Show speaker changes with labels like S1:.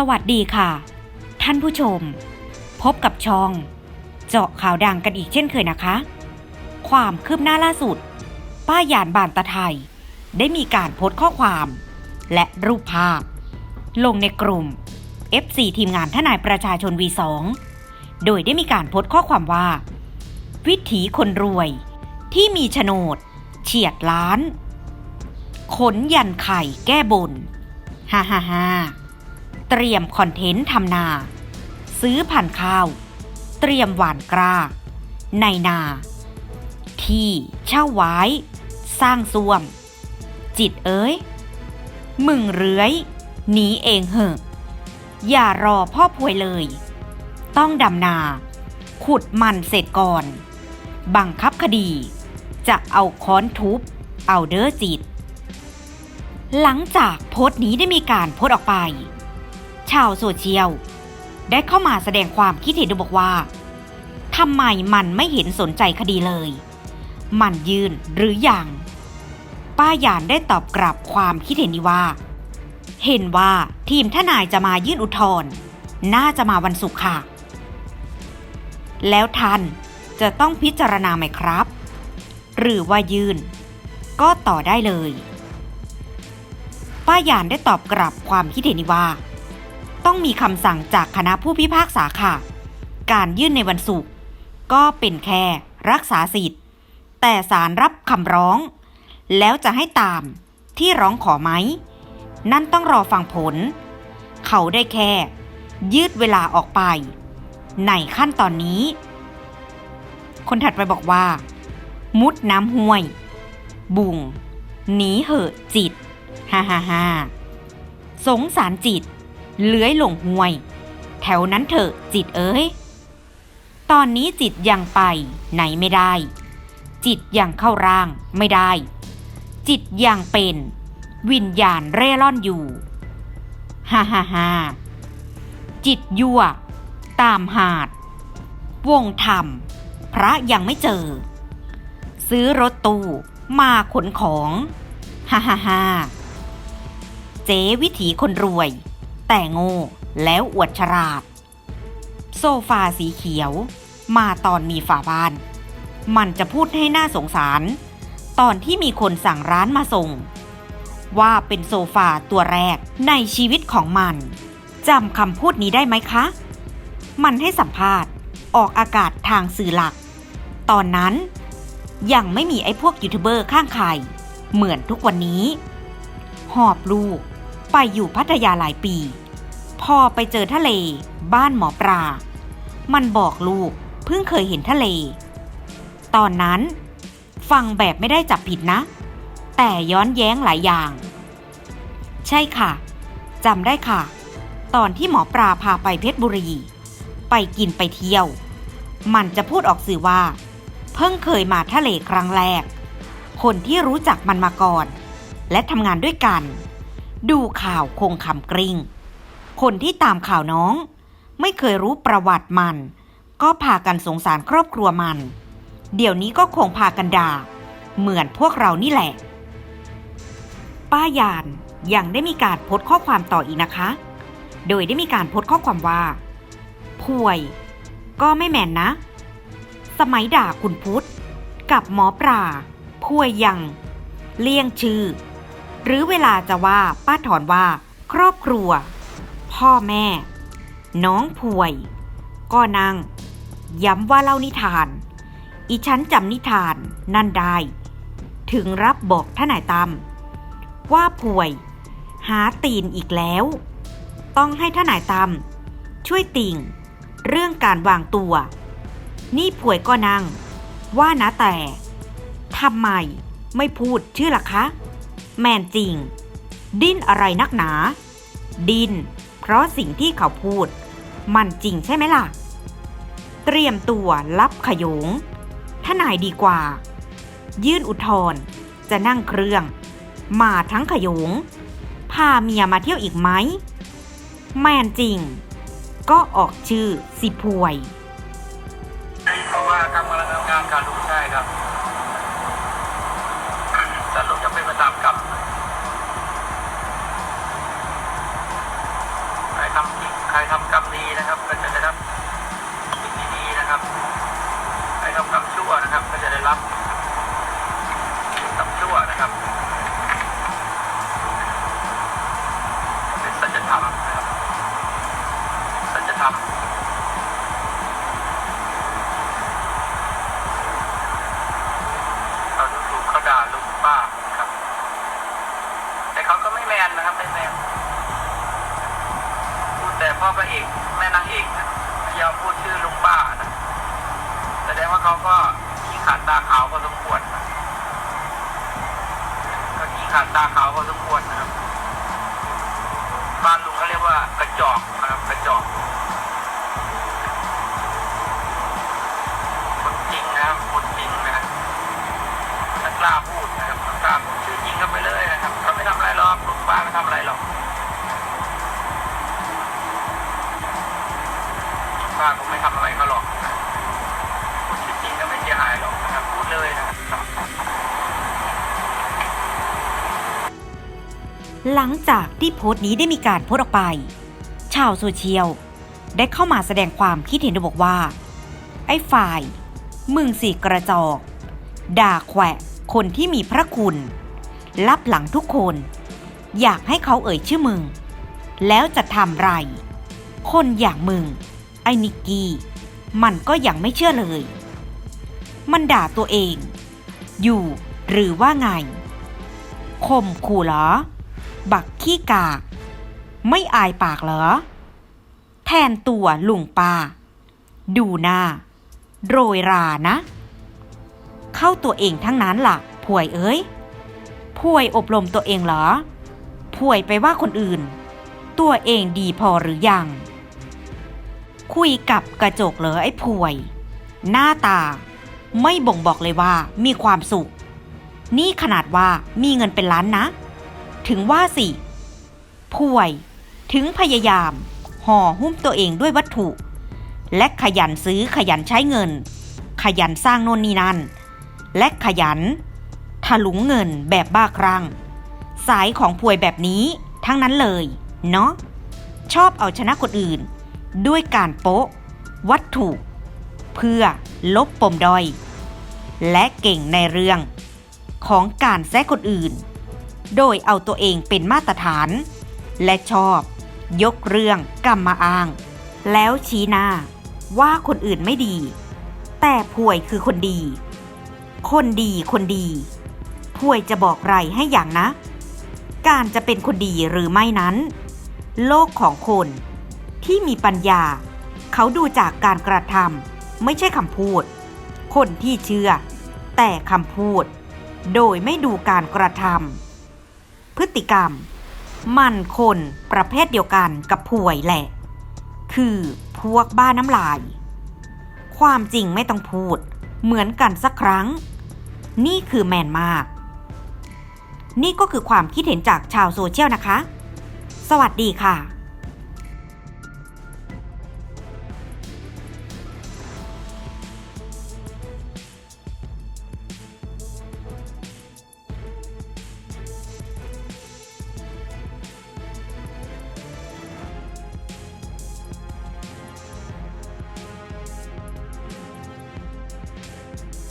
S1: สวัสดีค่ะ ท่านผู้ชม พบกับช่อง เจาะข่าวดังกันอีกเช่นเคยนะคะ ความคืบหน้าล่าสุด ป้ายานบานตะไทย ได้มีการโพสต์ข้อความ และรูปภาพ ลงในกลุ่ม FC ทีมงานทนายประชาชน V2 โดยได้มีการโพสต์ข้อความว่า วิถีคนรวย ที่มีโฉนด เฉียดล้าน ขนยันไข่แก้บน ฮ่าฮ่าฮ่า เตรียมคอนเทนต์ทำนา ซื้อพันข้าว เตรียมหวานกล้า ในนา ที่เช่าไว้ สร้างซ่วม จิตเอ้ย มึงเลื้อยหนีเองเหอะ อย่ารอพ่อพวยเลย ต้องดำนา ขุดมันเสร็จก่อน บังคับคดี จะเอาค้อนทุบ เอาเด้อจิต หลังจากโพสต์นี้ได้มีการโพสต์ออกไป ชาวโซเชียล ได้เข้ามาแสดงความคิดเห็นบอกว่าทำไมมันไม่เห็นสนใจคดีเลย มันยืนหรืออยัง ป้ายานได้ตอบกลับความคิดเห็นนี้ว่า เห็นว่าทีมทนายจะมายื่นอุทธรณ์น่าจะมาวันศุกร์ค่ะ แล้วท่านจะต้องพิจารณาไหมครับ หรือว่ายื่นก็ต่อได้เลย ป้ายานได้ตอบกลับความคิดเห็นนี้ว่า ต้องมีคำสั่งจากคณะผู้พิพากษาค่ะ การยื่นในวันศุกร์ก็เป็นแค่รักษาสิทธิ์ แต่ศาลรับคำร้อง แล้วจะให้ตามที่ร้องขอไหม นั่นต้องรอฟังผล เขาได้แค่ ยืดเวลาออกไป ในขั้นตอนนี้ คนถัดไปบอกว่า มุดน้ำห้วย บุงหนีเหอะจิต ฮ่าฮ่าฮ่าสงสารจิต เลื้อยลงห้วย แถวนั้นเถอะจิตเอ้ย ตอนนี้จิตยังไปไหนไม่ได้ จิตยังเข้าร่างไม่ได้ จิตยังเป็น วิญญาณเร่ร่อนอยู่ ฮ่าฮ่าฮ่าจิตยั่ว ตามหาด วงธรรม พระยังไม่เจอ ซื้อรถตู้มาขนของ ฮ่าฮ่าฮ่าเจ๊วิถีคนรวย แต่โง่แล้วอวดฉลาด โซฟาสีเขียว มาตอนมีฝาบ้าน มันจะพูดให้หน่าสงสาร ตอนที่มีคนสั่งร้านมาส่ง ว่าเป็นโซฟาตัวแรกในชีวิตของมันจำคำพูดนี้ได้ไหมคะ มันให้สัมภาษณ์ออกอากาศทางสื่อหลัก ตอนนั้น ยังไม่มีไอ้พวกยูทูบเบอร์ข้างใครเหมือนทุกวันนี้ หอบลูก ไปอยู่พัทยาหลายปี พอไปเจอทะเล บ้านหมอปลา มันบอกลูกเพิ่งเคยเห็นทะเล ตอนนั้น ฟังแบบไม่ได้จับผิดนะ แต่ย้อนแย้งหลายอย่าง ใช่ค่ะจำได้ค่ะ ตอนที่หมอปลาพาไปเพชรบุรี ไปกินไปเที่ยว มันจะพูดออกสื่อว่า เพิ่งเคยมาทะเลครั้งแรก คนที่รู้จักมันมาก่อน และทำงานด้วยกัน ดูข่าวคงคำกริ้งคนที่ตามข่าวน้อง ไม่เคยรู้ประวัติมัน ก็พากันสงสารครอบครัวมัน เดี๋ยวนี้ก็คงพากันด่า เหมือนพวกเรานี่แหละ ป้ายานยังได้มีการโพสข้อความต่ออีกนะคะ โดยได้มีการโพสข้อความว่าป่วย ก็ไม่แม่นนะ สมัยด่าคุณพุทธกับหมอปลาป่วยยัง เลี่ยงชื่อ หรือเวลาจะว่าป้าถอนว่า ครอบครัว พ่อแม่ น้องป่วย ก็นั่ง ย้ำว่าเล่านิทาน อีฉันจำนิทานนั่นได้ ถึงรับบอกท่านายตามว่าป่วย หาตีนอีกแล้ว ต้องให้ท่านายตามช่วยติ่ง เรื่องการวางตัว นี่ป่วยก็นั่ง ว่านะแต่ทำไมไม่พูดชื่อล่ะคะ แมนจริง ดิ้นอะไรนักหนา ดิน เพราะสิ่งที่เขาพูด มันจริงใช่ไหมล่ะ เตรียมตัวรับขยงทนายดีกว่า ยื่นอุทธรณ์จะนั่งเครื่อง มาทั้งขยง พาเมียมาเที่ยวอีกไหม แมนจริง ก็ออกชื่อสิพวย
S2: พ่อพระเอกแม่นางเอกนะยอมพูดชื่อลุงป้านะแสดงว่าเขาก็ขี้ขาดตาขาวพอสมควรนะก็ขี้ขาดตาขาวพอสมควรนะครับ ป้าคงไม่ทำอะไรเขาหรอกพูดจริงก็ไม่เสียหายหรอกนะครับพูดเลยนะครับ
S1: หลังจากที่โพสต์นี้ได้มีการโพสต์ออกไป ชาวโซเชียลได้เข้ามาแสดงความคิดเห็นโดยบอกว่า ไอ้ฝ่าย มึงสี่กระจอก ด่าแขวะคนที่มีพระคุณ รับหลังทุกคน อยากให้เขาเอ่ยชื่อมึง แล้วจะทำไร คนอย่างมึง อ้นิกกี้ มันก็ยังไม่เชื่อเลย มันด่าตัวเอง อยู่หรือว่าไงคมขู่เหรอ บักขี้กาก ไม่อายปากเหรอ แทนตัวลุงป้า ดูหน้า โรยรานะ เข้าตัวเองทั้งนั้นล่ะป่วยเอ้ยป่วยอบรมตัวเองเหรอป่วยไปว่าคนอื่น ตัวเองดีพอหรือยัง คุยกับกระจกเหรอไอ้ป่วย หน้าตา ไม่บ่งบอกเลยว่ามีความสุข นี่ขนาดว่ามีเงินเป็นล้านนะ ถึงว่าสิป่วย ถึงพยายาม ห่อหุ้มตัวเองด้วยวัตถุ และขยันซื้อขยันใช้เงิน ขยันสร้างโน่นนี่นั่น และขยันถลุงเงินแบบบ้าคลั่งสายของป่วยแบบนี้ทั้งนั้นเลย เนาะชอบเอาชนะคนอื่น ด้วยการโป๊ะ วัตถุ เพื่อลบปมด้อย และเก่งในเรื่อง ของการแซะคนอื่น โดยเอาตัวเองเป็นมาตรฐาน และชอบ ยกเรื่องกรรมมาอ้าง แล้วชี้หน้าว่าคนอื่นไม่ดี แต่ป่วยคือคนดี คนดีคนดีป่วยจะบอกไรให้อย่างนะ การจะเป็นคนดีหรือไม่นั้น โลกของคน ที่มีปัญญา เขาดูจากการกระทำไม่ใช่คำพูด คนที่เชื่อ แต่คำพูด โดยไม่ดูการกระทำพฤติกรรม มันคนประเภทเดียวกันกับป่วยแหละ คือพวกบ้าน้ำลาย ความจริงไม่ต้องพูด เหมือนกันสักครั้ง นี่คือแมนมาก นี่ก็คือความคิดเห็นจากชาวโซเชียลนะคะ สวัสดีค่ะ